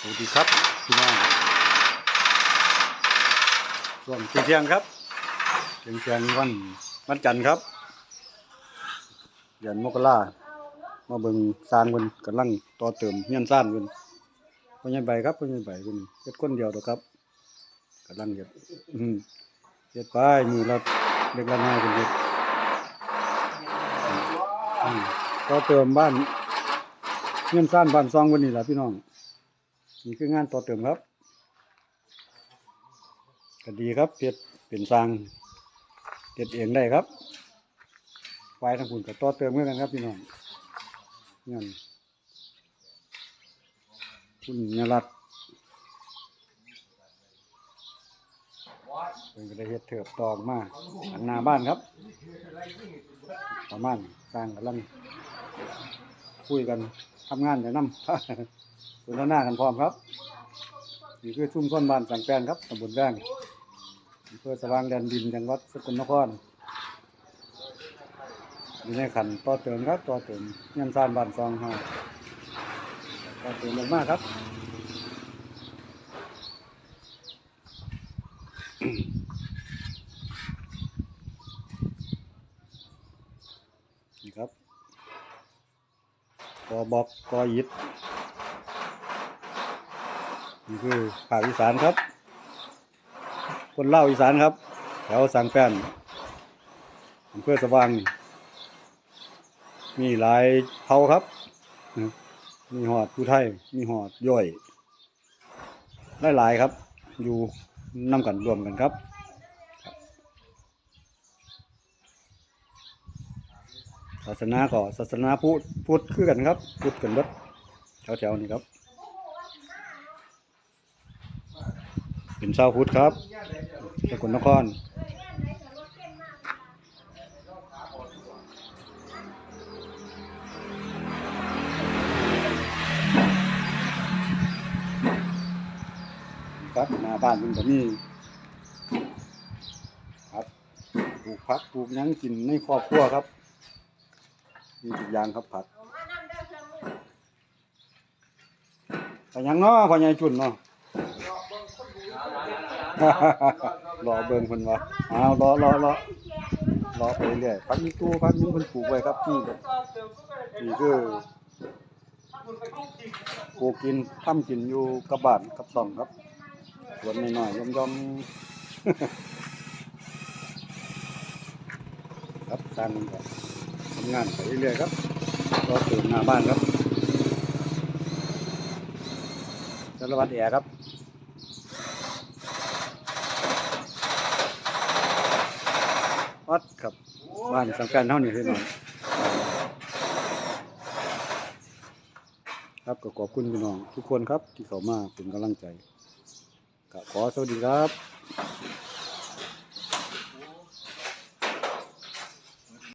สวัสดีครับพี่น้องช่วงเที่ยงครับเที่ยงเที่ยงวันวันจันทร์ครับเดือนมกรามาเบิ่งสร้างเพิ่นกำลังต่อเติมเฮียนซ่านเพิ่นพ่อใหญ่ใบครับเพ่อใหญ่ใบเพิ่นเฮ็ดคนเดียวดอกครับกำลังเฮ็ดอืมเฮ็ดไปมือละเล็กละน้อยเพิ่นเฮ็ดต่อเติมบ้านเฮียนซ่านบ้านซองเพิ่นนี่ล่ะพี่น้อง นี่คืองานต่อเติมครับก็ดีครับเฮ็ดเป็นสร้างเฮ็ดเองได้ครับไฟทางคุณก็ต่อเติมเหมือนกันครับพี่น้องนี่นคุณนรัตเป็นก็ได้เฮ็ดเถิบตอกมาอันหน้าบ้านครับ ประมาณสร้างกำลังคุยกันทำงานไปนำ สนทนากันพร้อมครับนี่คือชุ่มชนบ้านสังแปนครับตำบลแวงอำเภอสว่างแดนดินจังหวัดสกลนครอยู่ในขันต่อเติมครับต่อเติมเงินซานบ้านซองเฮาต่อเติมมากครับนี่ครับกอบอกกอยิด นี่คือภาคอีสานครับ คนเล่าอีสานครับ แถวสังแป้นอำเภอสว่าง มีหลายเผ่าครับ มีหอดผู้ไทย มีหอดย่อยหลายๆครับ อยู่นำกันรวมกันครับศาสนาก็ศาสนาพุทธพุทธคือกันครับ พุทธกันเบิดแถวๆนี้ครับ เป็นชาวพุทธครับสกลนครครับหน้าบ้านมันก็มีครับปลูกผักปลูกยังกินในครอบครัวครับ มีทุกอย่างครับผักไปหยังเนาะพอใหญ่จุนเนาะ รอเบิ่งเพิ่นว่าอ้าวรอรอรอรอไปเรื่อยพักอีตู้พักนึงเพิ่นปลูกไว้ครับนี่ครับนี่คือปลูกกินทำกินอยู่กับบ้านกับซ่องครับสวนน้อยๆย่อมๆครับทางมันก็ทำงานไปเรื่อยๆครับรอเติมหน้าบ้านครับสารวัตรแอร์ครับ วัดครับบ้านสำคัญเท่านี้พี่น้องครับก็ขอบคุณพี่น้องทุกคนครับที่เขามาเป็นกำลังใจก็ขอสวัสดีครับ